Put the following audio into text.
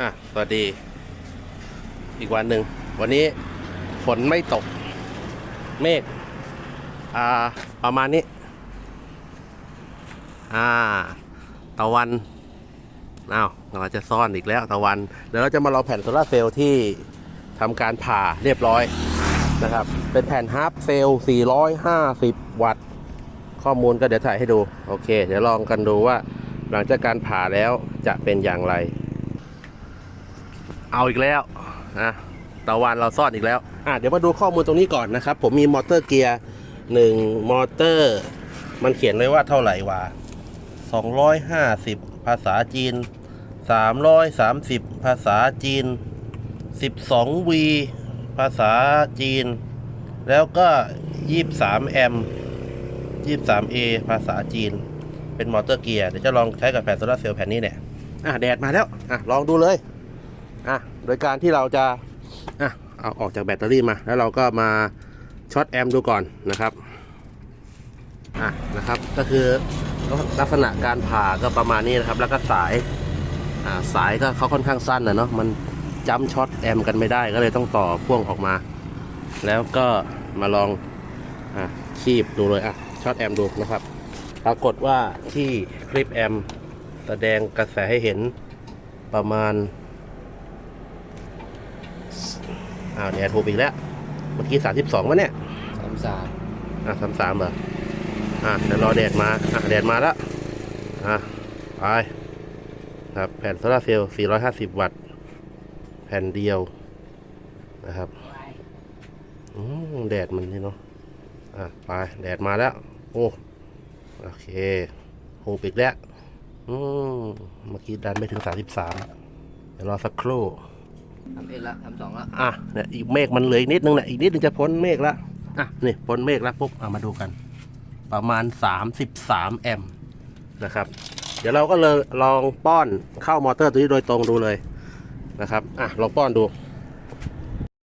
อะสวัสดี อีกวันหนึ่ง วันนี้ฝนไม่ตก เมฆอ่าประมาณนี้ อ่า ตะวันอ้าวเราจะซ่อนอีกแล้วตะวัน เดี๋ยวเราจะมาลองแผ่นโซลาเซลล์ที่ทำการผ่าเรียบร้อยนะครับ เป็นแผ่นฮาร์ปเซลล์ 450 วัตต์ ข้อมูลก็เดี๋ยวถ่ายให้ดู โอเค เดี๋ยวลองกันดูว่าหลังจากการผ่าแล้วจะเป็นอย่างไร เอาอีกแล้วนะตะวันเราซ่อนอีกแล้วอะเดี๋ยวมาดูข้อมูลตรงนี้ก่อนนะครับ ผมมีมอเตอร์เกียร์หนึ่งมอเตอร์ มันเขียนไว้ว่าเท่าไหร่วะ250 ภาษาจีน 330 ภาษาจีน 12V ภาษาจีน แล้วก็ 23แอมป์ 23A ภาษาจีน เป็นมอเตอร์เกียร์ เดี๋ยวจะลองใช้กับแผ่นโซลาร์เซลล์แผ่นนี้เนี่ย อะ แดดมาแล้ว อะ ลองดูเลย อะโดยการที่เราจะอะเอาออกจากแบตเตอรี่มา แล้วเราก็มาช็อตแอมดูก่อนนะครับอะนะครับก็คือลักษณะการผ่าก็ประมาณนี้นะครับ แล้วก็สายอ่าสายก็เขาค่อนข้างสั้นนะเนาะมันจัมช็อตแอมกันไม่ได้ก็เลยต้องต่อพ่วงออกมา แล้วก็มาลองอะคีบดูเลยอะช็อตแอมดูนะครับ ปรากฏว่าที่คลิปแอมแสดงกระแสให้เห็นประมาณ อ้าวเนี่ยถูกอีกแล้ว เมื่อกี้สามสิบสองวะเนี่ยสามสามอะสามสามเหรออะเดี๋ยวรอแดดมา อะแดดมาแล้ว อะไปครับแผ่นโซลาร์เซลล์450 วัตต์ แผ่นเดียวนะครับอืมแดดมันนี่เนาะ อะไปแดดมาแล้ว โอ้ โอเคโหปิกแล้ว อืมเมื่อกี้ดันไม่ถึง 33 เดี๋ยวรอสักครู่ ทำเอ็ดละทำสองละอะเนี่ยอีกเมฆมันเหลืออีกนิดนึงเนี่ยอีกนิดนึงจะพ้นเมฆแล้วอะนี่พ้นเมฆแล้วปุ๊บเอามาดูกัน ประมาณ 33 แอมป์นะครับ เดี๋ยวเราก็เลยลองป้อนเข้ามอเตอร์ตัวนี้โดยตรงดูเลยนะครับอะลองป้อนดู